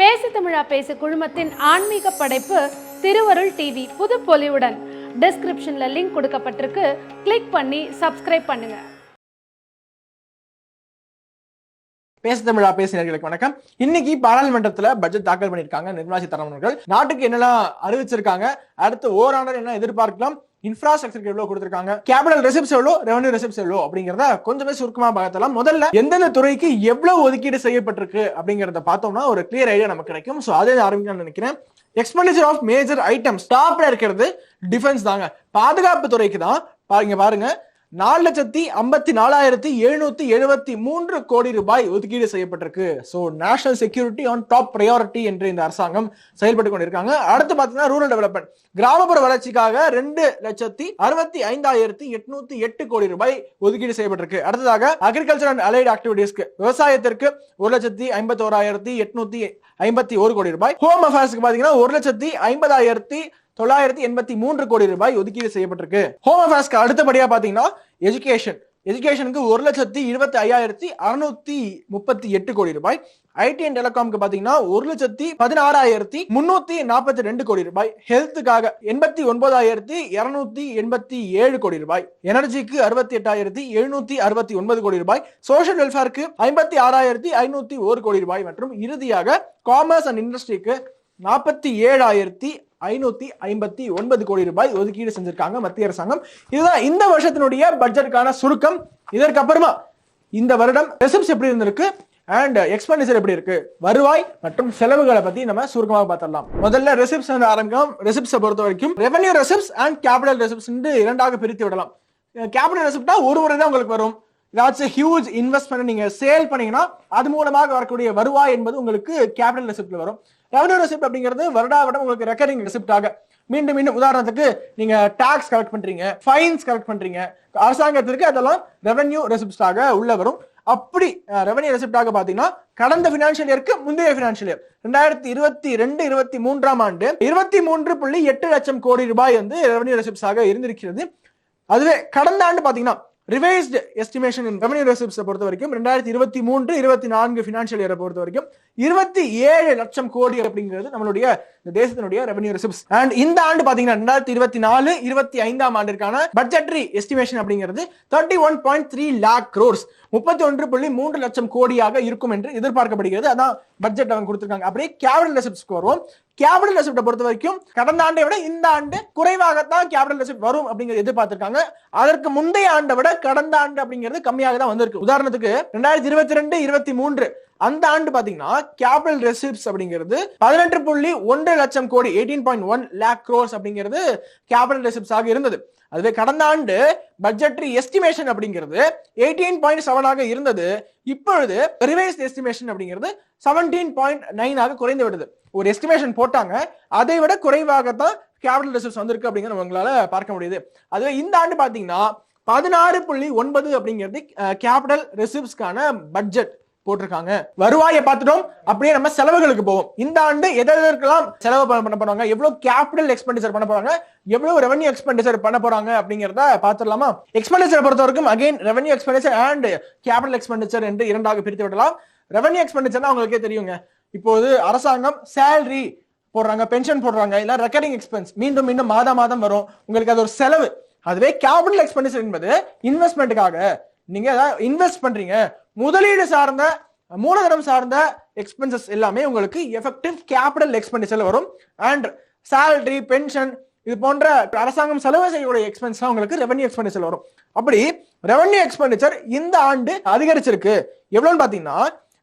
பேசு தமிழா பேசு குழுமத்தின் ஆன்மீக படைப்பு திருவருள் டிவி புது பொலிவுடன். டிஸ்கிரிப்ஷன்ல லிங்க் கொடுக்கப்பட்டிருக்கு. கிளிக் பண்ணி சப்ஸ்கிரைப் பண்ணுங்க. பேச தமிழா பேசினர்களுக்கு வணக்கம். இன்னைக்கு பாராளுமன்றத்துல பட்ஜெட் தாக்கல் பண்ணிருக்காங்க நிர்மலா சீதாராமன் அவர்கள். நாட்டுக்கு என்னெல்லாம் அறிவிச்சிருக்காங்க? அடுத்து ஓராண்டர் என்ன எதிர்பார்க்கலாம்? இன்ஃப்ராஸ்ட்ரக்சருக்கு எவ்வளவு கொடுத்திருக்காங்க? கேபிட்டல் ரெசிப்ஸ் எவ்வளோ ரெவன்யூ ரெசிப்ஸ் எவ்வளோ அப்படிங்கறத கொஞ்சமே சுருக்கமா பார்த்தலாம் முதல்ல எந்தெந்த துறைக்கு எவ்வளவு ஒதுக்கீடு செய்யப்பட்டிருக்கு அப்படிங்கறத பார்த்தோம்னா ஒரு கிளியர் ஐடியா நமக்கு கிடைக்கும். ஸோ அதே ஆரம்பிக்கலாம்னு நினைக்கிறேன். எக்ஸ்பெண்டிச்சர் ஆஃப் மேஜர் ஐட்டம்ஸ் டாப்ல இருக்கிறது டிஃபென்ஸ் தாங்க. பாதுகாப்பு துறைக்கு தான். பாருங்க பாருங்க. நாலு லட்சத்தி ஐம்பத்தி நாலாயிரத்தி எழுநூத்தி எழுபத்தி மூன்று கோடி ரூபாய் ஒதுக்கீடு செய்யப்பட்டிருக்கு. So national security on top priority என்று இந்த அரசாங்கம் செயல்பட்டு கொண்டிருக்காங்க. அடுத்து பார்த்தீங்கன்னா ரூரல் டெவலப்மெண்ட் கிராமப்புற வளர்ச்சிக்காக ரெண்டு லட்சத்தி அறுபத்தி ஐந்தாயிரத்தி எட்நூத்தி எட்டு கோடி ரூபாய் ஒதுக்கீடு செய்யப்பட்டிருக்கு. அடுத்ததாக அக்ரிகல்ச்சர் அண்ட் அலைடு ஆக்டிவிட்டிஸ்க்கு விவசாயத்திற்கு ஒரு லட்சத்தி ஐம்பத்தி ஓராயிரத்தி எட்நூத்தி ஐம்பத்தி ஒரு கோடி ரூபாய். ஹோம் அஃபேர்ஸ்க்கு பாத்தீங்கன்னா ஒரு லட்சத்தி ஐம்பதாயிரத்தி தொள்ளாயிரத்தி எண்பத்தி மூன்று கோடி ரூபாய் ஒதுக்கீடு செய்யப்பட்டிருக்கு. ஹோம் அஃபேர்ஸ்க்கு அடுத்தபடியா பாத்தீங்கன்னா எஜுகேஷன் எஜுகேஷனுக்கு ஒரு லட்சத்தி இருபத்தி ஐயாயிரத்தி அறுநூத்தி முப்பத்தி எட்டு கோடி ரூபாய். ஐடி அண்ட் டெலிகாம்க்கு பாத்தீங்கன்னா ஒரு லட்சத்தி பதினாறாயிரத்தி முன்னூத்தி நாற்பத்தி ரெண்டு கோடி ரூபாய். ஹெல்த்துக்காக எண்பத்தி ஒன்பதாயிரத்தி இருநூத்தி எண்பத்தி ஏழு கோடி ரூபாய். எனர்ஜிக்கு அறுபத்தி எட்டாயிரத்தி எழுநூத்தி அறுபத்தி ஒன்பது கோடி ரூபாய். சோஷியல் வெல்ஃபேருக்கு ஐம்பத்தி ஆறாயிரத்தி ஐநூத்தி ஒரு கோடி ரூபாய் மற்றும் இறுதியாக காமர்ஸ் அண்ட் இண்டஸ்ட்ரிக்கு நாற்பத்தி ஏழாயிரத்தி ஐநூத்தி ஐம்பத்தி ஒன்பது கோடி ரூபாய் ஒதுக்கீடு செஞ்சிருக்காங்க மத்திய அரசாங்கம். இதுதான் இந்த வருஷத்தினுடைய பட்ஜெட்டுக்கான சுருக்கம். இதற்கப்புறமா இந்த வருடம் ரெசிப்ஸ் எப்படி இருந்திருக்கு? அண்ட் எக்ஸ்பெண்டிச்சர் எப்படி இருக்கு? வருவாய் மற்றும் செலவுகளை பத்தி நம்ம சுருக்கமாக பார்த்துடலாம். முதல்ல ரெசிப்ஸ் வந்து ஆரம்பிக்கும் ரெசிப்ஸை பொறுத்த வரைக்கும் revenue receipts and capital receipts இரண்டாக பிரித்து விடலாம். கேபிட்டல் ரெசிப்டா ஒரு முறை தான் உங்களுக்கு வரும். ஏதாச்சும் ஹியூஜ் இன்வெஸ்ட்மெண்ட் நீங்க சேல் பண்ணீங்கன்னா அது மூலமாக வரக்கூடிய வருவாய் என்பது உங்களுக்கு கேபிட்டல் ரெசிப்ட்ல வரும். ரெவன்யூ ரெசிப்ட் அப்படிங்கிறது வருடா வருடம் உங்களுக்கு ரெக்கரிங் ரெசிப்டாக மீண்டும் மீண்டும் உதாரணத்துக்கு நீங்க டாக்ஸ் கலெக்ட் பண்றீங்க ஃபைன்ஸ் கலெக்ட் பண்றீங்க அரசாங்கத்திற்கு அதெல்லாம் ரெவன்யூ ரெசிப்டாக உள்ள வரும். அப்படி ரெவன்யூ ரெசிப்டாக பாத்தீங்கன்னா கடந்த பினான்சியல் இயருக்கு முந்தைய பினான்சியல் இயர் ரெண்டாயிரத்தி இருபத்தி ரெண்டு இருபத்தி மூன்றாம் ஆண்டு இருபத்தி மூன்று புள்ளி எட்டு லட்சம் கோடி ரூபாய் வந்து ரெவன்யூ ரெசிப்ட்ஸாக இருந்திருக்கிறது. அதுவே கடந்த ஆண்டு பாத்தீங்கன்னா ரிவைஸ்டு எஸ்டிமேஷன் ரெவன்யூ ரெசிப்ட்ஸை பொறுத்த வரைக்கும் ரெண்டாயிரத்தி இருபத்தி மூன்று இருபத்தி நான்கு பினான்சியல் இயரை பொறுத்த வரைக்கும் இருபத்தி ஏழு லட்சம் கோடி அப்படிங்கிறது நம்மளுடைய இந்த தேசத்தினுடைய ரெவன்யூ ரெசிப்ஸ் அண்ட் இந்த ஆண்டு பாத்தீங்கன்னா ரெண்டாயிரத்தி இருபத்தி நாலு இருபத்தி ஐந்தாம் ஆண்டிற்கான பட்ஜெட்ரி எஸ்டிமேஷன் அப்படிங்கிறது thirty one point three lakh crores முப்பத்தி ஒன்று புள்ளி மூன்று லட்சம் கோடியாக இருக்கும் என்று எதிர்பார்க்கப்படுகிறது. அதான் பட்ஜெட் அவங்க கொடுத்திருக்காங்க. அப்படியே கேபிடல் ரெசிப்ட்ஸ்க்கு வருவோம். கேபிடல் ரெசிப்டை பொறுத்த வரைக்கும் கடந்த ஆண்டை விட இந்த ஆண்டு குறைவாகத்தான் கேபிடல் ரெசிப்ட் வரும் அப்படிங்கிறது எதிர்பார்த்திருக்காங்க. அதற்கு முந்தைய ஆண்டை விட கடந்த ஆண்டு அப்படிங்கிறது கம்மியாக தான் வந்திருக்கு. உதாரணத்துக்கு ரெண்டாயிரத்தி இருபத்தி ரெண்டு இருபத்தி மூன்று அந்த ஆண்டு பாத்தீங்கன்னா கேபிட்டல் ரெசிப்ட்ஸ் அப்படிங்கிறது பதினெட்டு புள்ளி ஒன்று லட்சம் கோடி eighteen point one lakh crores அப்படிங்கிறது கேபிட்டல் ரெசிப்ட்ஸ் ஆக இருந்தது. அதுவே கடந்த ஆண்டு பட்ஜெட்ரி எஸ்டிமேஷன் அப்படிங்கிறது எயிட்டீன் பாயிண்ட் செவனாக இருந்தது. இப்பொழுது ரிவைஸ் எஸ்டிமேஷன் அப்படிங்கிறது செவன்டீன் பாயிண்ட் நைனாக குறைந்து விடுது ஒரு எஸ்டிமேஷன் போட்டாங்க அதை விட குறைவாகத்தான் கேபிட்டல் ரிசர்வ்ஸ் வந்திருக்கு அப்படிங்கிற உங்களால பார்க்க முடியுது. அதுவே இந்த ஆண்டு பாத்தீங்கன்னா பதினாறு புள்ளி ஒன்பது அப்படிங்கிறது கேபிட்டல் ரிசர்வ்ஸ்க்கான பட்ஜெட் போட்டிருக்காங்க. வருவாயை பார்த்துட்டோம். அப்படியே நம்ம செலவுகளுக்கு போவோம். இந்த ஆண்டு எதற்கெல்லாம் செலவு பண்ண போறாங்க? எவ்வளவு கேபிட்டல் எக்ஸ்பெண்டிச்சர் பண்ண போறாங்க? எவ்வளவு ரெவன்யூ எக்ஸ்பெண்டிச்சர் பண்ண போறாங்க? அப்படிங்கிறத பார்த்துடலாமா? எக்ஸ்பெண்டிச்சர் பொறுத்த வரைக்கும் again revenue expenditure and capital expenditure என்று இரண்டாக பிரித்து விடலாம். ரெவன்யூ எக்ஸ்பெண்டிச்சர்னா உங்களுக்கே தெரியுங்க. இப்போது அரசாங்கம் சேலரி போடுறாங்க பென்ஷன் போடுறாங்க இல்ல ரெக்கரிங் எக்ஸ்பென்ஸ் மீண்டும் மீண்டும் மாதம் மாதம் வரும். உங்களுக்கு அது ஒரு செலவு. அதுவே கேபிட்டல் எக்ஸ்பெண்டிச்சர் என்பது இன்வெஸ்ட்மெண்ட்டுக்காக நீங்க இன்வெஸ்ட் பண்றீங்க. முதலீடு சார்ந்த மூலதனம் சார்ந்த எக்ஸ்பென்சஸ் எல்லாமே உங்களுக்கு எஃபெக்டிவ் கேபிட்டல் எக்ஸ்பெண்டிச்சர்ல வரும். அண்ட் சேலரி பென்ஷன் இது போன்ற அரசாங்கம் செலவு செய்யக்கூடிய எக்ஸ்பென்ஸ் உங்களுக்கு ரெவன்யூ எக்ஸ்பெண்டிச்சர் வரும். அப்படி ரெவன்யூ எக்ஸ்பெண்டிச்சர் இந்த ஆண்டு அதிகரிச்சிருக்கு. எவ்வளவுன்னு பாத்தீங்கன்னா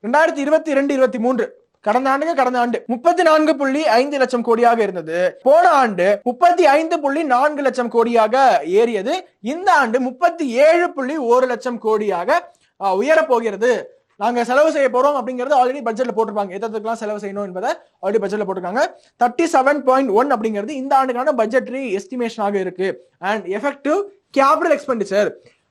ரெண்டாயிரத்தி இருபத்தி ரெண்டு இருபத்தி மூன்று கடந்த ஆண்டுக்கு கடந்த ஆண்டு முப்பத்தி நான்கு புள்ளி ஐந்து லட்சம் கோடியாக இருந்தது. போன ஆண்டு முப்பத்தி ஐந்து புள்ளி நான்கு லட்சம் கோடியாக ஏறியது. இந்த ஆண்டு முப்பத்தி ஏழு புள்ளி ஒரு லட்சம் கோடியாக உயரப்போகிறது நாங்க செலவு செய்ய போறோம் அப்படிங்கறது ஆல்ரெடி பட்ஜெட்ல போட்டிருப்பாங்க. எதற்கெல்லாம் செலவு செய்யணும் என்பதை ஆல்ரெடி பட்ஜெட்ல போட்டிருக்காங்க. தேர்ட்டி செவன் பாயிண்ட் ஒன் அப்படிங்கிறது இந்த ஆண்டுக்கான பட்ஜெட்ரி எஸ்டிமேஷனாக இருக்கு. அண்ட் எஃபெக்டிவ் கேபிட்டல் எக்ஸ்பெண்டிச்சர்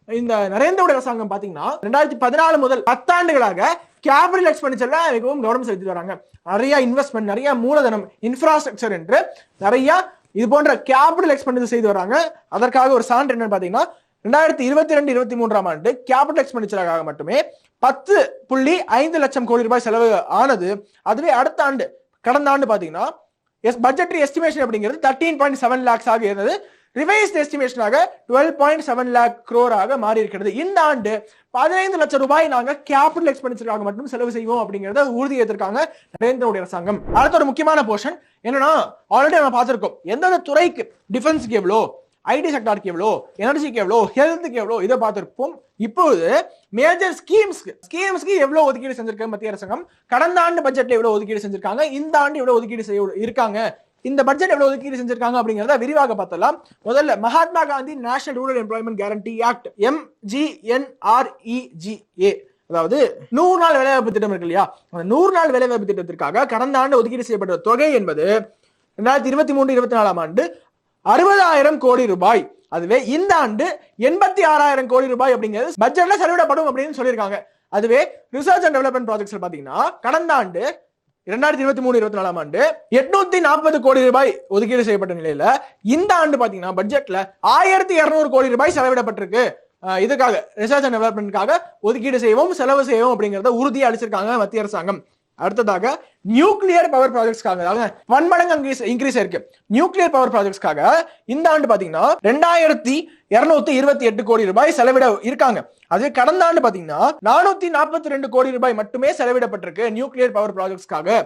இந்த நரேந்திர அரசாங்கம் பாத்தீங்கன்னா ரெண்டாயிரத்தி பதினாலு முதல் பத்தாண்டுகளாக கேபிட்டல் எக்ஸ்பெண்டிச்சர்ல மிகவும் கவனம் செலுத்தி வராங்க. நிறைய இன்வெஸ்ட்மெண்ட் நிறைய மூலதனம் இன்ஃப்ராஸ்ட்ரக்சர் என்று நிறைய இது போன்ற கேபிட்டல் எக்ஸ்பெண்டிச்சர் செய்து வராங்க. அதற்காக ஒரு சான்று என்னன்னு பாத்தீங்கன்னா ரெண்டாயிரத்தி இருபத்தி ரெண்டு இருபத்தி மூன்றாம் ஆண்டு கேபிட்டல் எக்ஸ்பெண்டிச்சராக மட்டுமே பத்து புள்ளி ஐந்து லட்சம் கோடி ரூபாய் செலவு ஆனது அதுவே அடுத்த ஆண்டு கடந்த ஆண்டு பாத்தீங்கன்னா எஸ் பட்ஜெட்ரி எஸ்டிமேஷன் அப்படிங்கிறது தேர்ட்டீன் பாயிண்ட் செவன் லேக்ஸ் ஆக இருந்தது. ரிவைஸ்ட் எஸ்டிமேஷனாக டுவெல் பாயிண்ட் செவன் லேக் குரோராக மாறி இருக்கிறது. இந்த ஆண்டு பதினைந்து லட்சம் ரூபாய் நாங்க கேபிட்டல் எக்ஸ்பெண்டிச்சருக்காக மட்டும் செலவு செய்வோம் அப்படிங்கறத உறுதி ஏற்றிருக்காங்க நரேந்திர மோடி அரசாங்கம். அடுத்த ஒரு முக்கியமான போர்ஷன் என்னன்னா ஆல்ரெடி நம்ம பார்த்திருக்கோம். எந்தெந்த துறைக்கு டிஃபென்ஸுக்கு எவ்வளோ ஐடி செக்டாருக்கு எவ்வளோ எனர்ஜிக்கு எவ்வளோ ஹெல்த்துக்கு எவ்வளோ இதை பார்த்துருப்போம். இப்போது மேஜர் ஸ்கீம்ஸ்க்கு ஸ்கீம்ஸ்க்கு எவ்வளோ ஒதுக்கீடு செஞ்சிருக்காங்க மத்திய அரசாங்கம்? கடந்த ஆண்டு பட்ஜெட்ல எவ்வளோ ஒதுக்கீடு செஞ்சிருக்காங்க? இந்த ஆண்டு எவ்வளோ ஒதுக்கீடு செய்ய இருக்காங்க. இந்த பட்ஜெட் எவ்வளவு ஒதுக்கீடு செஞ்சிருக்காங்க அப்படிங்கிறத விரிவாக பார்த்தலாம் முதல்ல Mahatma Gandhi national rural employment guarantee act MGNREGA அதாவது நூறு நாள் வேலைவாய்ப்பு திட்டம் இருக்கு இல்லையா? அந்த நூறு நாள் வேலைவாய்ப்பு திட்டத்திற்காக கடந்த ஆண்டு ஒதுக்கீடு செய்யப்பட்ட தொகை என்பது ரெண்டாயிரத்தி இருபத்தி மூன்று இருபத்தி நாலாம் ஆண்டு அறுபதாயிரம் கோடி ரூபாய். அதுவே இந்த ஆண்டு எண்பத்தி ஆறாயிரம் கோடி ரூபாய் அப்படிங்கிறது பட்ஜெட்ல செலவிடப்படும் அப்படின்னு சொல்லியிருக்காங்க. அதுவே ரிசர்ச் அண்ட் டெவலப்மெண்ட் ப்ராஜெக்ட்ஸ் பாத்தீங்கன்னா கடந்த ஆண்டு இரண்டாயிரத்தி இருபத்தி மூணு இருபத்தி நாலாம் ஆண்டு எட்நூத்தி நாற்பது கோடி ரூபாய் ஒதுக்கீடு செய்யப்பட்ட நிலையில இந்த ஆண்டு பாத்தீங்கன்னா பட்ஜெட்ல ஆயிரத்தி இருநூறு கோடி ரூபாய் செலவிடப்பட்டிருக்கு. இதுக்காக ரிசர்ச் அண்ட் டெவலப்மெண்ட்காக ஒதுக்கீடு செய்வோம் செலவு செய்வோம் அப்படிங்கறத உறுதியை அளிச்சிருக்காங்க மத்திய அரசாங்கம். அடுத்ததாக நியூக்ளியர் பவர் ப்ராஜெக்ட்ஸ்க்காக அதாவது பன்மடங்கு இன்க்ரீஸ் இன்க்ரீஸ் இருக்கு நியூக்ளியர் பவர் ப்ராஜெக்ட்ஸ்க்காக இந்த ஆண்டு பாத்தீங்கன்னா ரெண்டாயிரத்தி இருநூத்தி இருபத்தி எட்டு கோடி ரூபாய் செலவிட இருக்காங்க. அது கடந்த ஆண்டு பாத்தீங்கன்னா நானூத்தி நாற்பத்தி ரெண்டு கோடி ரூபாய் மட்டுமே செலவிடப்பட்டிருக்கு நியூக்ளியர் பவர் ப்ராஜெக்ட்ஸ்க்காக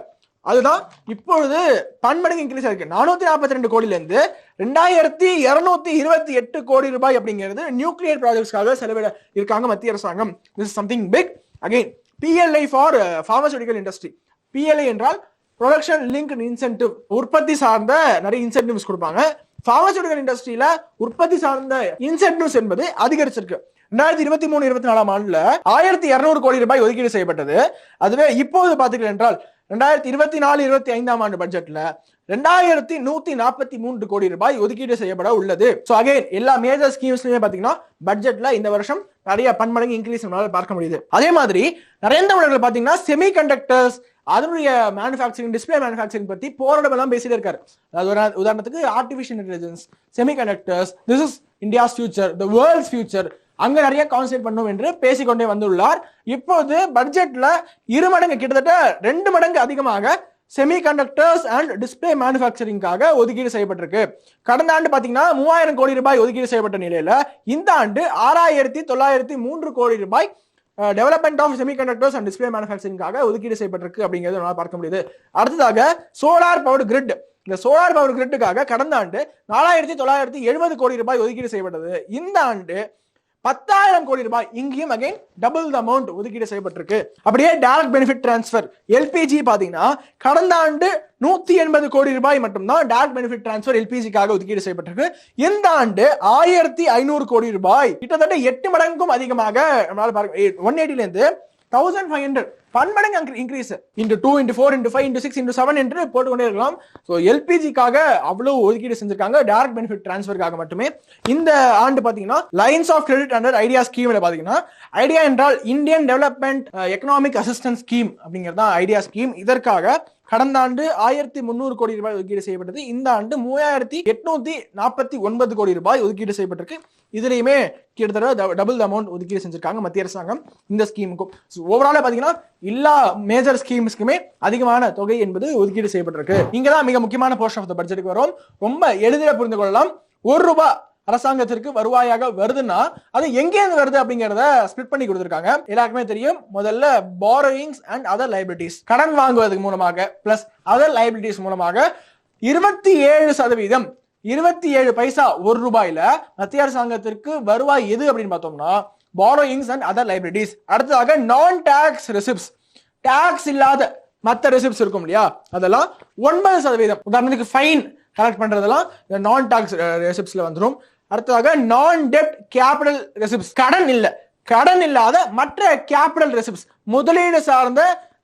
அதுதான் இப்பொழுது பன்மடங்கு இன்க்ரீஸ் ஆயிருக்கு. நானூத்தி நாற்பத்தி ரெண்டு கோடியில இருந்து ரெண்டாயிரத்தி இருநூத்தி இருபத்தி எட்டு கோடி ரூபாய் அப்படிங்கிறது நியூக்ளியர் ப்ராஜெக்ட்ஸ்க்காக செலவிட இருக்காங்க மத்திய அரசாங்கம். This something big again PLI for pharmaceutical industry PLI என்றால் ப்ரொடக்ஷன் லிங்க் இன்சென்டிவ் உற்பத்தி சார்ந்த நிறைய இன்சென்டிவ்ஸ் கொடுப்பாங்க. ஃபார்மசூட்டிக்கல் இண்டஸ்ட்ரியில உற்பத்தி சார்ந்த இன்சென்டிவ்ஸ் என்பது அதிகரிச்சிருக்கு. ரெண்டாயிரத்தி இருபத்தி மூணு இருபத்தி நாலாம் ஆண்டுல ஆயிரத்தி இருநூறு கோடி ரூபாய் ஒதுக்கீடு செய்யப்பட்டது. அதுவே இப்போது பாத்தீங்கன்னா என்றால் ரெண்டாயிரத்தி இருபத்தி நாலு இருபத்தி ஐந்தாம் ஆண்டு பட்ஜெட்ல ரெண்டாயிரத்தி நூத்தி நாற்பத்தி மூன்று கோடி ரூபாய் ஒதுக்கீடு செய்யப்பட உள்ளது. சோ அகைன் எல்லா மேஜர் ஸ்கீம்ஸ்லயுமே பாத்தீங்கன்னா பட்ஜெட்ல இந்த வருஷம் நிறைய பன்மடங்கு இன்க்ரீஸ் நம்மளால பார்க்க முடியுது. அதே மாதிரி நரேந்திர தமிழர்கள் பாத்தீங்கன்னா செமி கண்டக்டர்ஸ் அதனுடைய மேனுஃபேக்சரிங் டிஸ்பிளே மேனுஃபேக்சரிங் பத்தி போராட்டம் எல்லாம் பேசிட்டே இருக்காரு. அதாவது ஒரு உதாரணத்துக்கு artificial intelligence semi conductors this is India's future the world's future அங்க நிறைய கான்சென்ட்ரேட் பண்ணும் என்று பேசிக்கொண்டே வந்துள்ளார். இப்போது பட்ஜெட்ல இரு மடங்கு கிட்டத்தட்ட ரெண்டு மடங்கு அதிகமாக செமிகண்டக்டர்ஸ் அண்ட் டிஸ்பிளே மேனுஃபேக்சரிங்காக ஒதுக்கீடு செய்யப்பட்டிருக்கு. கடந்த ஆண்டு பார்த்தீங்கன்னா மூவாயிரம் கோடி ரூபாய் ஒதுக்கீடு செய்யப்பட்ட நிலையில் இந்த ஆண்டு ஆறாயிரத்தி தொள்ளாயிரத்தி மூன்று கோடி ரூபாய் development of semiconductors and display மேனுஃபேக்சரிங்காக ஒதுக்கீடு செய்யப்பட்டிருக்கு அப்படிங்கிறது நம்மளால பார்க்க முடியுது. அடுத்ததாக சோலார் பவர் கிரிட் இந்த சோலார் பவர் கிரிட்டுக்காக கடந்த ஆண்டு நாலாயிரத்தி தொள்ளாயிரத்தி எழுபது கோடி ரூபாய் ஒதுக்கீடு செய்யப்பட்டது. இந்த ஆண்டு பத்தாயிரம் கோடி ரூபாய் இங்கேயும் அகைன் டபுள் த அமௌண்ட் ஒதுக்கீடு செய்யப்பட்டிருக்கு. அப்படியே டைரக்ட் பெனிஃபிட் டிரான்ஸ்ஃபர் எல்பிஜி பாத்தீங்கன்னா கடந்த ஆண்டு நூத்தி எண்பது கோடி ரூபாய் மட்டும்தான் டைரக்ட் பெனிஃபிட் டிரான்ஸ்ஃபர் எல்பிஜிக்காக ஒதுக்கீடு செய்யப்பட்டிருக்கு. இந்த ஆண்டு ஆயிரத்தி ஐநூறு கோடி ரூபாய். கிட்டத்தட்ட எட்டு மடங்குக்கும் அதிகமாக நம்மளால பார்க்க ஒன் எயிட்டில இருந்து தௌசண்ட் ஃபைவ் ஹண்ட்ரட் பன்மடங்கு increase into two into four into five into six into seven என்று போட்டுக்கொண்டே இருக்கலாம். ஸோ எல்பிஜிக்காக அவ்வளவு ஒதுக்கீடு செஞ்சிருக்காங்க. டேரக்ட் பெனிஃபிட் டிரான்ஸ்ஃபருக்காக மட்டுமே. இந்த ஆண்டு பார்த்தீங்கன்னா lines of credit under IDEA ஸ்கீமில் பார்த்தீங்கன்னா ஐடியா என்றால் Indian development economic assistance scheme அப்படிங்கிறது தான் ஐடியா ஸ்கீம் இதற்காக கடந்த ஆண்டு ஆயிரத்தி முந்நூறு கோடி ரூபாய் ஒதுக்கீடு செய்யப்பட்டது. இந்த ஆண்டு மூவாயிரத்தி எட்நூத்தி நாற்பத்தி ஒன்பது கோடி ரூபாய் ஒதுக்கீடு செய்யப்பட்டிருக்கு. இதுலயுமே கிட்டத்தட்ட டபுள் அமௌண்ட் ஒதுக்கீடு செஞ்சிருக்காங்க மத்திய அரசாங்கம் இந்த ஸ்கீமுக்கும் ஓவரால பாத்தீங்கன்னா எல்லா மேஜர் ஸ்கீம்ஸ்க்குமே அதிகமான தொகை என்பது ஒதுக்கீடு செய்யப்பட்டிருக்கு. இங்கதான் மிக முக்கியமான போர்ஷன் ஆஃப் த பட்ஜெட்டுக்கு வரும் ரொம்ப எளிதில் புரிந்து கொள்ளலாம். ஒரு ரூபாய் அரசாங்கத்திற்கு வருவாயாக வருதுன்னா அது எங்கேருந்து வருது அப்படிங்கறத ஸ்பிளிட் பண்ணி கொடுத்துருக்காங்க. எல்லாருக்குமே தெரியும் முதல்ல பாரோயிங்ஸ் அண்ட் அதர் லைபிலிட்டிஸ் கடன் வாங்குவதற்கு மூலமாக பிளஸ் அதர் லைபிலிட்டிஸ் மூலமாக இருபத்தி ஏழு சதவீதம் இருபத்தி ஏழு பைசா ஒரு ரூபாயில மத்திய அரசாங்கத்திற்கு வருவாய் எது அப்படின்னு பார்த்தோம்னா பாரோயிங்ஸ் அண்ட் அதர் லைபிலிட்டிஸ் அடுத்ததாக நான் டாக்ஸ் ரிசிப்ட்ஸ் டாக்ஸ் இல்லாத மற்ற ரிசிப்ட்ஸ் இருக்கும் இல்லையா? அதெல்லாம் ஒன்பது சதவீதம். உதாரணத்துக்கு ஃபைன் கலெக்ட் பண்றதெல்லாம் இந்த நான் டாக்ஸ் ரெசிப்ட்ஸ்ல வந்துடும் அடுத்ததாக நான் டெப்ட் கேபிட்டல் ரெசிப்ட்ஸ் கடன் இல்ல. கடன் இல்லாத மற்ற கேபிட்டல் ரெசிப்ட்ஸ் முதலீடு சார்ந்த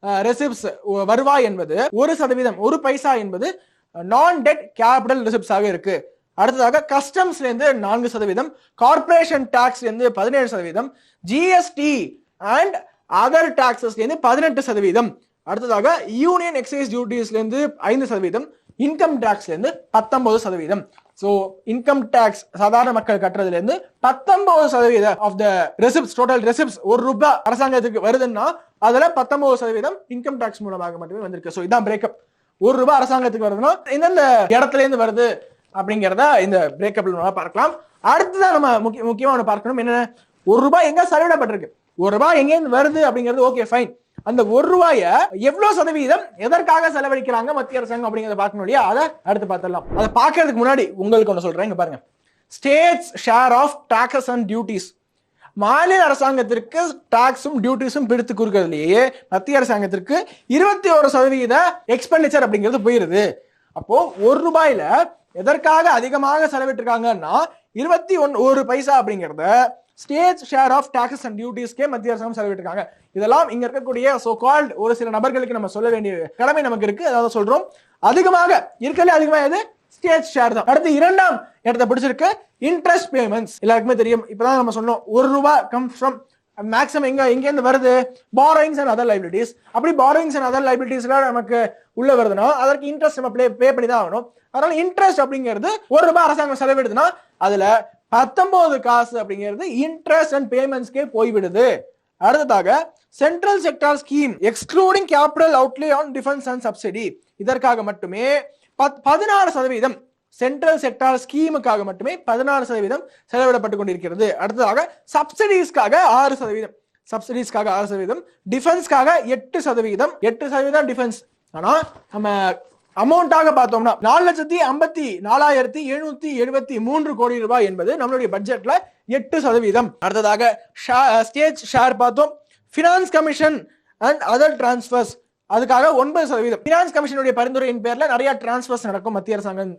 uh, ரெசிப்ட்ஸ் வருவாய் என்பது ஒரு சதவீதம் ஒரு பைசா என்பது நான் டெட் கேபிட்டல் ரிசிப்ட்ஸ் ஆக இருக்கு. அடுத்ததாக கஸ்டம்ஸ்ல இருந்து நான்கு சதவீதம் கார்பரேஷன் டேக்ஸ்லேருந்து பதினேழு சதவீதம் ஜிஎஸ்டி அண்ட் அதர் டாக்ஸஸ்ல இருந்து பதினெட்டு சதவீதம். அடுத்ததாக யூனியன் எக்ஸைஸ் டியூட்டிஸ்ல இருந்து ஐந்து சதவீதம் இன்கம் டேக்ஸ்லேருந்து பத்தொன்பது சதவீதம். ஸோ இன்கம் டேக்ஸ் சாதாரண மக்கள் கட்டுறதுல இருந்து பத்தொன்பது சதவீதம் of the receipts total receipts ஒரு ரூபாய் அரசாங்கத்துக்கு வருதுன்னா அதுல பத்தொன்பது சதவீதம் இன்கம் டேக்ஸ் மூலமாக மட்டுமே வந்திருக்கு. ஸோ இதான் பிரேக்கப் ஒரு ரூபாய் அரசாங்கத்துக்கு வருதுன்னா எந்தெந்த இடத்துல இருந்து வருது அப்படிங்கிறத இந்த பிரேக்கப் பார்க்கலாம். அடுத்ததான் நம்ம முக்கிய முக்கியமான பார்க்கணும். என்ன ஒரு ரூபாய் எங்க செலவிடப்பட்டிருக்கு? ஒரு ரூபாய் எங்கேருந்து வருது அப்படிங்கிறது ஓகே ஃபைன் அந்த ஒரு ரூபாய எவ்வளவு சதவீதம் எதற்காக செலவழிக்கிறாங்க மத்திய அரசாங்கம் அப்படிங்கறத பார்க்கணும் இல்லையா? அதை அடுத்து பார்த்துடலாம். அதை பார்க்கறதுக்கு முன்னாடி உங்களுக்கு ஒன்று சொல்றேன் இங்க பாருங்க. States share of taxes and duties மாநில அரசாங்கத்திற்கு டாக்ஸும் டியூட்டிஸும் பிடித்து கொடுக்கறதுலயே மத்திய அரசாங்கத்திற்கு இருபத்தி ஒரு சதவீத எக்ஸ்பெண்டிச்சர் அப்படிங்கிறது போயிருது. அப்போ ஒரு ரூபாயில எதற்காக அதிகமாக செலவிட்டிருக்காங்கன்னா இருபத்தி ஒன் ஒரு பைசா அப்படிங்கறத state share of taxes and டியூட்டிஸ்க்கே மத்திய அரசாங்கம் செலவிட்டிருக்காங்க. இதெல்லாம் இங்க இருக்கக்கூடிய சோ கால்ட் ஒரு சில நபர்களுக்கு நம்ம சொல்ல வேண்டிய கடமை நமக்கு இருக்கு. அதாவது சொல்றோம். அதிகமாக இருக்கல அதிகமாக எது? ஸ்டேட் ஷேர் தான். அடுத்து இரண்டாம் இடத்தை பிடிச்சிருக்கு. இன்ட்ரெஸ்ட் பேமெண்ட்ஸ் எல்லாருக்குமே தெரியும். இப்பதான் நம்ம சொன்னோம். ஒரு ரூபாய் கம் ஃப்ரம் மேக்ஸிமம் எங்க எங்க இருந்து வருது. பாரோயிங்ஸ் அண்ட் அதர் லைபிலிட்டிஸ் அப்படி பாரோயிங்ஸ் அண்ட் அதர் லைபிலிட்டிஸ்லாம் நமக்கு உள்ள வருதுன்னா அதற்கு இன்ட்ரெஸ்ட் நம்ம ப்ளே பே பண்ணி தான் ஆகணும். அதனால இன்ட்ரெஸ்ட் அப்படிங்கிறது ஒரு ரூபாய் அரசாங்கம் செலவிடுதுன்னா அதுல பத்தொன்பது காசு அப்படிங்கிறது இன்ட்ரெஸ்ட் அண்ட் பேமெண்ட்ஸ்க்கே போய்விடுது. அடுத்ததாக central sector scheme excluding capital outlay on defence and subsidy இதற்காக மட்டுமே பத்- பதினாறு சதவீதம் சென்ட்ரல் செக்டார் ஸ்கீமுக்காக மட்டுமே பதினாறு சதவீதம் செலவிடப்பட்டு கொண்டிருக்கிறது. அடுத்ததாக சப்சிடிஸ்க்காக ஆறு சதவீதம். சப்சிடிஸ்க்காக ஆறு சதவீதம் டிஃபென்ஸ்க்காக எட்டு சதவீதம். எட்டு சதவீதம் டிஃபென்ஸ் ஆனா நம்ம அமௌண்ட்டாக பார்த்தோம்னா நாலு லட்சத்தி ஐம்பத்தி நாலாயிரத்தி எழுநூத்தி எழுபத்தி மூன்று கோடி ரூபாய் என்பது நம்மளுடைய பட்ஜெட்ல எட்டு சதவீதம். அடுத்ததாக ஸ்டேட் ஷேர் பார்த்தோம். Finance commission and other transfers அதுக்காக ஒன்பது சதவீதம். பினான்ஸ் கமிஷனுடைய பரிந்துரையின் பேர்ல நிறைய டிரான்ஸ்பர்ஸ் நடக்கும் மத்திய அரசாங்கம்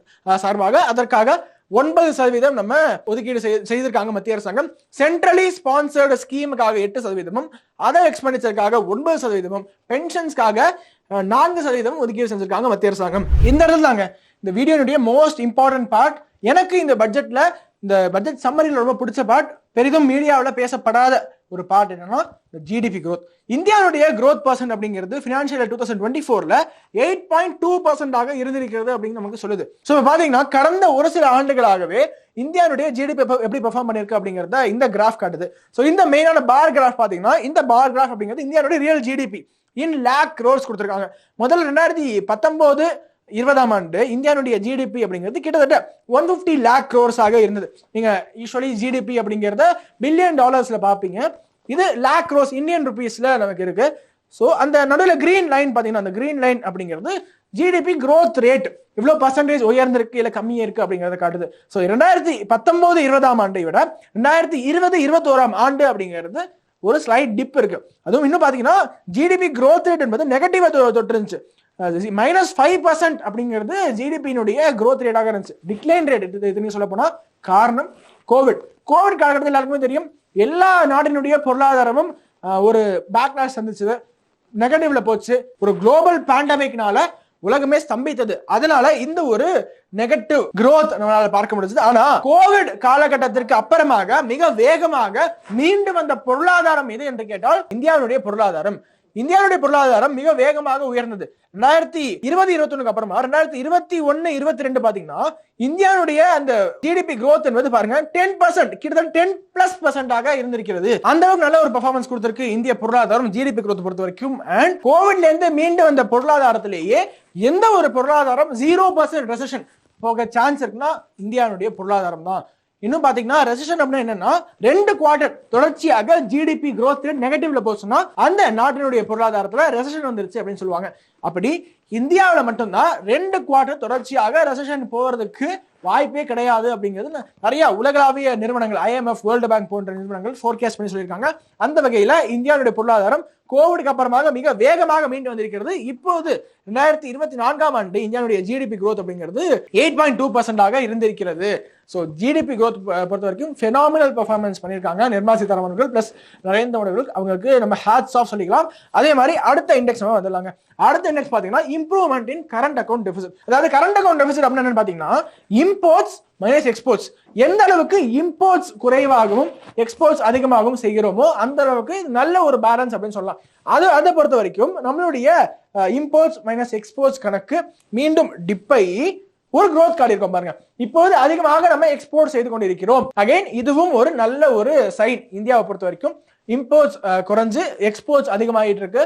சார்பாக. அதற்காக ஒன்பது சதவீதம் நம்ம ஒதுக்கீடு செய்திருக்காங்க மத்திய அரசாங்கம். சென்ட்ரலி ஸ்பான்சர்டு ஸ்கீமுக்காக எட்டு சதவீதமும் அதர் எக்ஸ்பெண்டிச்சருக்காக ஒன்பது சதவீதமும் பென்ஷன்ஸ்க்காக நான்கு சதவீதம் ஒதுக்கீடு செஞ்சிருக்காங்க மத்திய அரசாங்கம். இந்த இடத்துல தாங்க இந்த வீடியோனுடைய மோஸ்ட் இம்பார்ட்டன்ட் பார்ட் எனக்கு இந்த பட்ஜெட்ல இந்த பட்ஜெட் சம்மரியில் ரொம்ப பிடிச்ச பார்ட் பெரிதும் மீடியாவில் பேசப்படாத ஒரு பார்ட் என்னன்னா ஜிடிபி க்ரோத் இந்தியாவுடைய க்ரோத் பர்சன்ட் அப்படிங்கிறது ஃபினான்ஷியல் டூ தௌசண்ட் டுவெண்ட்டி ஃபோர்ல எயிட் பாயிண்ட் டூ பர்சன்டாக இருந்திருக்கிறது அப்படின்னு நமக்கு சொல்லுது. ஸோ பார்த்தீங்கன்னா கடந்த ஒரு சில ஆண்டுகளாகவே இந்தியாவுடைய ஜிடிபி எப்படி பெர்ஃபார்ம் பண்ணிருக்கு அப்படிங்கிறத இந்த கிராஃப் காட்டுது. ஸோ இந்த மெயினான பார் கிராஃப் பார்த்தீங்கன்னா இந்த பார் கிராஃப் அப்படிங்கிறது இந்தியாவுடைய real GDP in lakh crores கொடுத்துருக்காங்க. முதல்ல ரெண்டாயிரத்தி பத்தொம்போது இருபதாம் ஆண்டு இந்தியாவுடைய ஜிடிபி அப்படிங்கிறது கிட்டத்தட்ட ஒன் ஃபிஃப்டி லேக் க்ரோர்ஸ் ஆக இருந்தது. நீங்கள் யூஸ்வலி ஜிடிபி அப்படிங்கிறத பில்லியன் டாலர்ஸில் பார்ப்பீங்க இது லேக் க்ரோஸ் இந்தியன் ருபீஸில் நமக்கு இருக்குது ஸோ அந்த நடுவில் க்ரீன் லைன் பார்த்தீங்கன்னா அந்த க்ரீன் லைன் அப்படிங்கிறது ஜிடிபி க்ரோத் ரேட் இவ்வளோ பர்சன்டேஜ் உயர்ந்திருக்கு இல்லை கம்மியாக இருக்குது அப்படிங்கிறத காட்டுது. ஸோ ரெண்டாயிரத்தி பத்தொம்போது இருபதாம் ஆண்டை விட ரெண்டாயிரத்தி இருபது இருபத்தோராம் ஆண்டு அப்படிங்கிறது ஒரு ஸ்லைட் டிப் இருக்கு. அதுவும் இன்னும் பாத்தீங்கன்னா ஜிடிபி க்ரோத் ரேட் என்பது நெகட்டிவா தொட்டு இருந்துச்சு மைனஸ் ஃபைவ் பர்சன்ட் அப்படிங்கிறது ஜிடிபியினுடைய க்ரோத் ரேட்டாக இருந்துச்சு. டிக்ளைன் ரேட் இது சொல்ல போனா காரணம் கோவிட் கோவிட் காலகட்டத்தில் எல்லாருக்குமே தெரியும் எல்லா நாட்டினுடைய பொருளாதாரமும் ஒரு பேக்லாஷ் சந்திச்சது. நெகட்டிவ்ல போச்சு. ஒரு குளோபல் பேண்டமிக்னால உலகமே ஸ்தம்பித்தது. அதனால இந்த ஒரு நெகட்டிவ் குரோத் நம்மளால பார்க்க முடிஞ்சது. ஆனா கோவிட் காலகட்டத்திற்கு அப்புறமாக மிக வேகமாக மீண்டு வந்த பொருளாதாரம் எது என்று கேட்டால் இந்தியாவினுடைய பொருளாதாரம். இந்தியாவுடைய பொருளாதாரம் மிக வேகமாக உயர்ந்தது. ரெண்டாயிரத்தி இருபது இருபத்தி அப்புறமா ரெண்டாயிரத்தி இருபத்தி ஒன்னு இருபத்தி ரெண்டு பாத்தீங்கன்னா இந்தியாவுடைய அந்த ஜிடிபி க்ரோத் என்பது பாருங்க டென் பர்சன்ட் கிட்டத்தட்ட டென் பிளஸ் பர்சன்டாக இருந்திருக்கிறது. அந்த அளவுக்கு நல்ல ஒரு பர்ஃபார்மன்ஸ் கொடுத்திருக்கு இந்திய பொருளாதாரம் ஜிடிபி க்ரோத் பொறுத்த வரைக்கும். அண்ட் கோவிட்ல இருந்து மீண்டு வந்த பொருளாதாரத்திலேயே எந்த ஒரு பொருளாதாரம் ஜீரோ பர்சன்ட் ரெசன் போக சான்ஸ் இருக்குன்னா இந்தியாவுடைய பொருளாதாரம் தான். இன்னும் பாத்தீங்கன்னா ரெசிஷன் அப்படின்னா என்னன்னா ரெண்டு குவார்டர் தொடர்ச்சியாக ஜிடிபி க்ரோத் ரேட் நெகட்டிவ்ல போச்சுன்னா அந்த நாட்டினுடைய பொருளாதாரத்துல ரெசிஷன் வந்துருச்சு அப்படின்னு சொல்லுவாங்க. அப்படி இந்தியாவில் மட்டும்தான் ரெண்டு குவார்டர் தொடர்ச்சியாக ரெசஷன் போகிறதுக்கு வாய்ப்பே கிடையாது அப்படிங்கிறது நிறைய உலகளாவிய நிறுவனங்கள் ஐஎம்எஃப் வேர்ல்டு பேங்க் போன்ற நிறுவனங்கள் ஃபோர்காஸ்ட் பண்ணி சொல்லியிருக்காங்க. அந்த வகையில் இந்தியாவுடைய பொருளாதாரம் கோவிடுக்கு அப்புறமாக மிக வேகமாக மீண்டு வந்திருக்கிறது. இப்போது ரெண்டாயிரத்தி இருபத்தி நான்காம் ஆண்டு இந்தியாவுடைய ஜிடிபி growth அப்படிங்கிறது எயிட் பாயிண்ட் டூ பர்சன்டாக இருந்திருக்கிறது. ஸோ ஜிடிபி growth பொறுத்த வரைக்கும் ஃபெனாமினல் பர்ஃபார்மன்ஸ் பண்ணியிருக்காங்க நிர்மலா சீதாராமன் அவர்கள் பிளஸ் நரேந்திர மோடி அவர்களுக்கு. அவங்களுக்கு நம்ம ஹேட்ஸ் ஆஃப் சொல்லிக்கலாம். அதே மாதிரி அடுத்த இண்டெக்ஸ் வந்துடலாங்க. அடுத்த இண்டெக்ஸ் பாத்தீங்கன்னா improvement in current account deficit அதாவது கரண்ட் அக்கௌண்ட் டெபிசிட் அப்படின்னு என்னன்னு பாத்தீங்கன்னா இம்போர்ட்ஸ் மைனஸ் எக்ஸ்போர்ட்ஸ் எந்த அளவுக்கு இம்போர்ட்ஸ் குறைவாகவும் எக்ஸ்போர்ட்ஸ் அதிகமாகவும் செய்கிறோமோ அந்த அளவுக்கு நல்ல ஒரு பேலன்ஸ் அப்படின்னு சொல்லலாம். அது அதை பொறுத்த வரைக்கும் நம்மளுடைய இம்போர்ட்ஸ் மைனஸ் எக்ஸ்போர்ட்ஸ் கணக்கு மீண்டும் டிப்பை ஒரு க்ரோத் கார்டு இருக்கும் பாருங்க. இப்போது அதிகமாக நம்ம எக்ஸ்போர்ட் செய்து கொண்டிருக்கிறோம். அகைன் இதுவும் ஒரு நல்ல ஒரு சைன் இந்தியாவை பொறுத்த வரைக்கும் இம்போர்ட்ஸ் குறைஞ்சு எக்ஸ்போர்ட்ஸ் அதிகமாகிட்டு இருக்கு.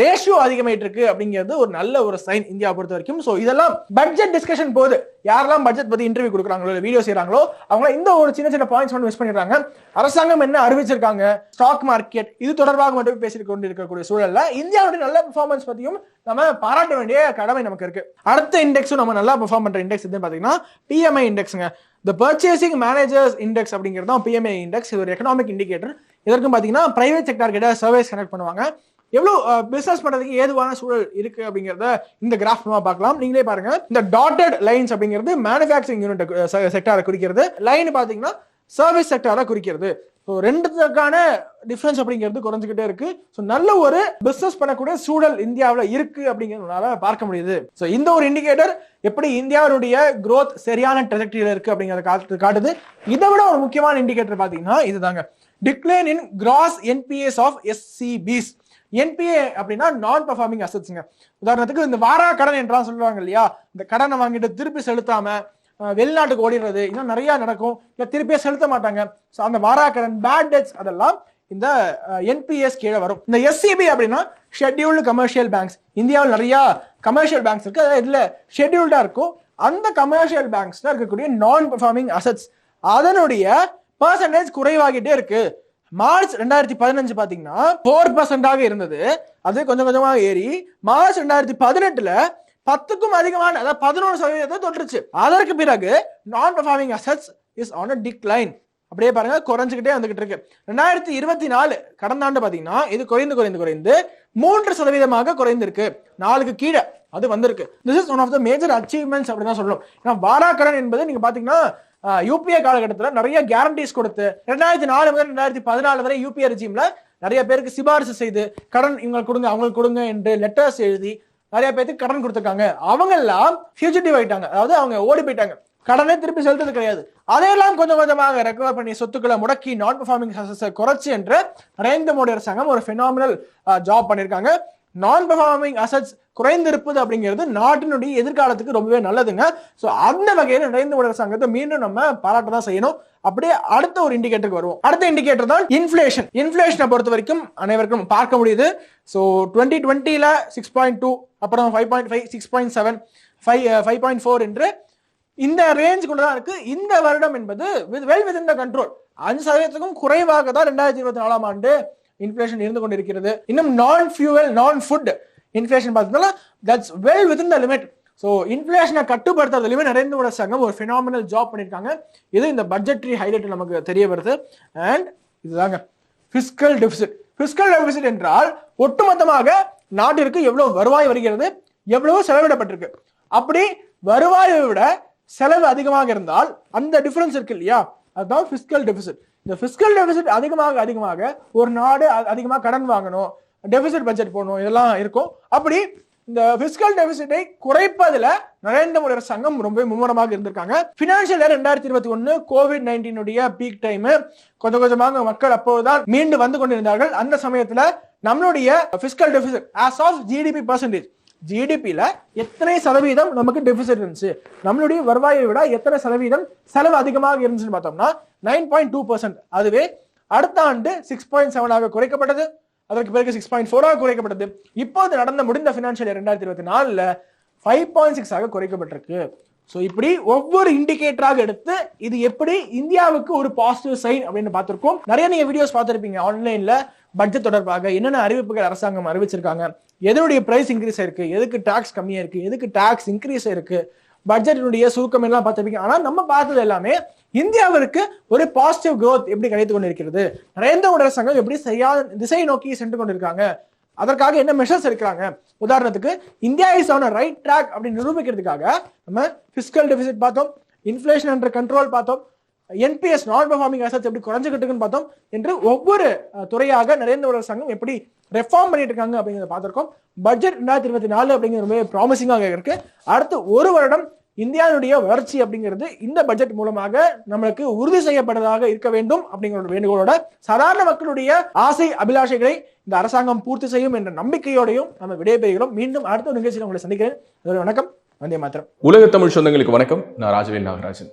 ரேஷியோ அதிகமாயிட்டு இருக்கு அப்படிங்கிறது ஒரு நல்ல ஒரு சைன் இந்தியா பொறுத்த வரைக்கும். ஸோ இதெல்லாம் பட்ஜெட் டிஸ்கஷன் போது யாரெல்லாம் பட்ஜெட் பத்தி இன்டர்வியூ கொடுக்குறாங்களோ வீடியோ செய்றாங்களோ அவங்க இந்த ஒரு சின்ன சின்ன பாயிண்ட்ஸ் மட்டும் மிஸ் பண்ணிடுறாங்க. அரசாங்கம் என்ன அறிவிச்சிருக்காங்க? ஸ்டாக் மார்க்கெட் இது தொடர்பாக மட்டும் பேசிட்டு கொண்டிருக்கக்கூடிய சூழல்ல இந்தியாவுடைய நல்ல பெர்ஃபார்மன்ஸ் பத்தியும் நம்ம பாராட்ட வேண்டிய கடமை நமக்கு இருக்கு. அடுத்த இண்டெக்ஸும் நம்ம நல்லா பெர்ஃபார்ம் பண்ற இண்டெக்ஸ் எதுன்னு பாத்தீங்கன்னா பிஎம்ஐ இண்டெக்ஸ்ங்க த பர்ச்சேசிங் மேனேஜர்ஸ் இண்டெக்ஸ் அப்படிங்கிறது தான் பிஎம்ஐ இண்டெக்ஸ் இது ஒரு எக்கனாமிக் இண்டிகேட்டர் இதற்கும் பாத்தீங்கன்னா பிரைவேட் செக்டார் கிட்ட சர்வேஸ் கனெக்ட் பண்ணுவாங்க. எவ்வளவு பிசினஸ் பண்றதுக்கு ஏதுவான சூழல் இருக்கு அப்படிங்கறத இந்த கிராஃப் மூலமா பார்க்கலாம். நீங்களே பாருங்க. இந்த டாட்டட் லைன்ஸ் அப்படிங்கிறது மேனுஃபேக்சரிங் யூனிட் செக்டாரை குறிக்கிறது. லைன் பாத்தீங்கன்னா சர்வீஸ் செக்டாரை குறிக்கிறது. ஸோ ரெண்டுத்துக்கான டிஃபரன்ஸ் அப்படிங்கிறது குறைஞ்சிக்கிட்டே இருக்கு. ஸோ நல்ல ஒரு பிசினஸ் பண்ணக்கூடிய சூழல் இந்தியாவில் இருக்கு அப்படிங்கிறதுனால பார்க்க முடியுது. ஸோ இந்த ஒரு இண்டிகேட்டர் எப்படி இந்தியாவினுடைய க்ரோத் சரியான ட்ரெஜக்டரியில் இருக்கு அப்படிங்கிறத காட்டு காட்டுது. இதை விட ஒரு முக்கியமான இண்டிகேட்டர் பார்த்தீங்கன்னா இதுதாங்க. Decline in gross NPS of SCBs NPA அப்படின்னா நான் பர்ஃபார்மிங் அசட்ஸுங்க உதாரணத்துக்கு இந்த வாரா கடன் என்றால் சொல்லுவாங்க இல்லையா? இந்த கடனை வாங்கிட்டு திருப்பி செலுத்தாம வெளிநாட்டுக்கு ஓடிடுறது இன்னும் நிறைய நடக்கும். இல்ல திருப்பியே செலுத்த மாட்டாங்க. ஸோ அந்த வாரா கடன் பேட் டெட்ஸ் அதெல்லாம் இந்த என்பிஎஸ் கீழே வரும். இந்த எஸ்சிபி அப்படின்னா ஷெட்யூல்டு கமர்ஷியல் பேங்க்ஸ் இந்தியாவில் நிறைய கமர்ஷியல் பேங்க்ஸ் இருக்கு. அதாவது இதுல ஷெட்யூல்டா இருக்கும். அந்த கமர்ஷியல் பேங்க்ஸ்ல இருக்கக்கூடிய நான் பெர்ஃபார்மிங் அசட்ஸ் அதனுடைய பர்சன்டேஜ் குறைவாகிட்டே இருக்கு. மார்ச் ரெண்டாயிரத்தி பதினஞ்சு பாத்தீங்கன்னா ஃபோர் பர்சன்டாக இருந்தது. அது கொஞ்சம் கொஞ்சமாக ஏறி மார்ச் ரெண்டாயிரத்தி பதினெட்டுல பத்துக்கும் அதிகமான அதாவது பதினோரு சதவீதத்தை தொட்டுருச்சு அதற்கு பிறகு non performing assets is on a decline அப்படியே பாருங்க குறைஞ்சுக்கிட்டே வந்துகிட்டு இருக்கு. ரெண்டாயிரத்தி இருபத்தி நாலு கடந்த ஆண்டு பாத்தீங்கன்னா இது குறைந்து குறைந்து குறைந்து மூன்று சதவீதமாக குறைந்திருக்கு. நாலுக்கு கீழே அது வந்திருக்கு. This is one of the major achievements அப்படின்னு தான் சொல்லணும். ஏன்னா வாராக்கடன் என்பது நீங்க பாத்தீங்கன்னா யூபிஏ காலகட்டத்தில் நிறைய கேரண்டிஸ் கொடுத்து ரெண்டாயிரத்தி நாலு முதல் ரெண்டாயிரத்தி பதினாலு வரை யூபிஏ ரெஜிம்ல நிறைய பேருக்கு சிபாரிசு செய்து கடன் இவங்களுக்கு கொடுங்க அவங்களுக்கு கொடுங்க என்று லெட்டர்ஸ் எழுதி நிறைய பேருக்கு கடன் கொடுத்துருக்காங்க. அவங்க எல்லாம் ஃபியூஜிட்டிவ் ஆயிட்டாங்க. அதாவது அவங்க ஓடி போயிட்டாங்க. கடனே திருப்பி செலுத்தது கிடையாது. அதையெல்லாம் கொஞ்சம் கொஞ்சமாக ரெக்கவர் பண்ணி சொத்துக்களை முடக்கி நான் பெர்ஃபார்மிங் குறைச்சு என்று நரேந்திர மோடி அரசாங்கம் ஒரு ஃபெனாமினல் ஜாப் பண்ணியிருக்காங்க. நான் பெர்ஃபார்மிங் அசட்ஸ் குறைந்திருப்பது அப்படிங்கிறது நாட்டினுடைய எதிர்காலத்துக்கு ரொம்பவே நல்லதுங்க. ஸோ அந்த வகையில் நரேந்திர மோடி அரசாங்கத்தை மீண்டும் நம்ம பாராட்ட தான் செய்யணும். அப்படியே அடுத்த ஒரு இண்டிகேட்டருக்கு வருவோம். அடுத்த இண்டிகேட்டர் தான் இன்ஃபிளேஷன் இன்ஃபிளேஷனை பொறுத்த வரைக்கும் அனைவருக்கும் பார்க்க முடியுது. ஸோ டுவெண்ட்டி டுவெண்ட்டியில் சிக்ஸ் பாயிண்ட் டூ அப்புறம் five point five six point seven five five point four என்று இந்த ரேஞ்சுக்குள்ள தான் இருக்கு. இந்த வருடம் என்பது வெல் வித் த கண்ட்ரோல் அஞ்சு சதவீதத்துக்கும் குறைவாக தான் ரெண்டாயிரத்தி இருபத்தி நாலாம் ஆண்டு இன்ஃபிளேஷன் இருந்து கொண்டிருக்கிறது. இன்னும் நான் ஃபியூவல் நான் ஃபுட் இன்ஃபிளேஷன் பார்த்தீங்கன்னா that's well with the limit so இன்ஃபிளேஷனை கட்டுப்படுத்துறதுலையுமே நரேந்திர மோடி சங்கம் ஒரு ஃபினாமினல் ஜாப் பண்ணியிருக்காங்க இது இந்த பட்ஜெட்ரி ஹைலைட் நமக்கு தெரிய வருது அண்ட் இதுதாங்க ஃபிஸ்கல் டெபிசிட் ஃபிஸ்கல் டெபிசிட் என்றால் ஒட்டுமொத்தமாக நாட்டிற்கு எவ்வளோ வருவாய் வருகிறது எவ்வளவு செலவிடப்பட்டிருக்கு. அப்படி வருவாயை விட செலவு அதிகமாக இருந்தால் அந்த டிஃபரன்ஸ் இருக்கு இல்லையா? அதுதான் ஃபிஸ்கல் டெபிசிட் இந்த ஃபிஸ்கல் டெபிசிட் அதிகமாக அதிகமாக ஒரு நாடு அதிகமாக கடன் வாங்கணும் டெபிசிட் பட்ஜெட் போடணும் இதெல்லாம் இருக்கும். அப்படி இந்த பிசிக்கல் டெபிசிட்டை குறைப்பதுல நரேந்திர மோடி அரசாங்கம் ரொம்ப மும்முரமாக இருந்திருக்காங்க. பினான்சியல் இயர் ரெண்டாயிரத்தி இருபத்தி ஒன்னு கோவிட் நைன்டீனுடைய பீக் டைம் கொஞ்சம் கொஞ்சமாக மக்கள் அப்போதுதான் மீண்டு வந்து கொண்டிருந்தார்கள். அந்த சமயத்துல நம்மளுடைய fiscal deficit as of GDP percentage ஜிடிபியில் எத்தனை சதவீதம் நமக்கு டெபிசிட் இருந்துச்சு? நம்மளுடைய வருவாயை விட எத்தனை சதவீதம் செலவு அதிகமாக இருந்துச்சுன்னு பார்த்தோம்னா நைன் பாயிண்ட் டூ பர்சன்ட் அதுவே அடுத்த ஆண்டு சிக்ஸ் பாயிண்ட் செவனாக குறைக்கப்பட்டது. அதற்கு பிறகு சிக்ஸ் பாயிண்ட் ஃபோராக குறைக்கப்பட்டது. இப்போது நடந்த முடிந்த ஃபினான்ஷியல் இயர் ரெண்டாயிரத்தி இருபத்தி நாலில் ஃபைவ் பாயிண்ட் சிக்ஸ் ஆக குறைக்கப்பட்டிருக்கு. ஸோ இப்படி ஒவ்வொரு இண்டிகேட்டராக எடுத்து இது எப்படி இந்தியாவுக்கு ஒரு பாசிட்டிவ் சைன் அப்படின்னு பார்த்துருக்கோம். நிறைய நீங்கள் வீடியோஸ் பார்த்துருப்பீங்க ஆன்லைனில் பட்ஜெட் தொடர்பாக என்னென்ன அறிவிப்புகள் அரசாங்கம் அறிவிச்சிருக்காங்க? எதனுடைய பிரைஸ் இன்க்ரீஸ் ஆயிருக்கு எதுக்கு டாக்ஸ் கம்மியா இருக்கு? எதுக்கு டாக்ஸ் இன்க்ரீஸ் ஆயிருக்கு பட்ஜெட்டினுடைய சுருக்கம் எல்லாம் பார்த்திருப்பீங்க. ஆனா நம்ம பார்த்தது எல்லாமே இந்தியாவிற்கு ஒரு பாசிட்டிவ் க்ரோத் எப்படி கிடைத்து கொண்டிருக்கிறது? நரேந்திர மோடி அரசாங்கம் எப்படி சரியான திசை நோக்கி சென்று கொண்டிருக்காங்க? அதற்காக என்ன மெஷர்ஸ் இருக்கிறாங்க உதாரணத்துக்கு India is on right track அப்படின்னு நிரூபிக்கிறதுக்காக நம்ம பிசிக்கல் டெபிசிட் பார்த்தோம் இன்ஃபிளேஷன் என்ற கண்ட்ரோல் பார்த்தோம் என்பிஎஸ் நான் பெர்ஃபார்மிங் அசட்ஸ் எப்படி குறைஞ்சுக்கிட்டு இருக்குன்னு பார்த்தோம் என்று ஒவ்வொரு துறையாக நரேந்திர மோடி சங்கம் எப்படி ரெஃபார்ம் பண்ணிட்டு இருக்காங்க அப்படிங்கிறத பார்த்திருக்கோம். பட்ஜெட் ரெண்டாயிரத்தி இருபத்தி நாலு அப்படிங்கிறது ரொம்ப ப்ராமிசிங்காக இருக்கு. அடுத்து ஒரு வருடம் இந்தியாவுடைய வளர்ச்சி அப்படிங்கிறது இந்த பட்ஜெட் மூலமாக நம்மளுக்கு உறுதி செய்யப்பட்டதாக இருக்க வேண்டும் அப்படிங்கிற ஒரு வேண்டுகோளோட சாதாரண மக்களுடைய ஆசை அபிலாஷைகளை இந்த அரசாங்கம் பூர்த்தி செய்யும் என்ற நம்பிக்கையோடையும் நம்ம விடைபெறுகிறோம். மீண்டும் அடுத்த ஒரு நிகழ்ச்சியில் உங்களை சந்திக்கிறேன். வணக்கம். வந்தே மாத்திரம் உலக தமிழ் சொந்தங்களுக்கு வணக்கம். நான் ராஜவேல் நாகராஜன்.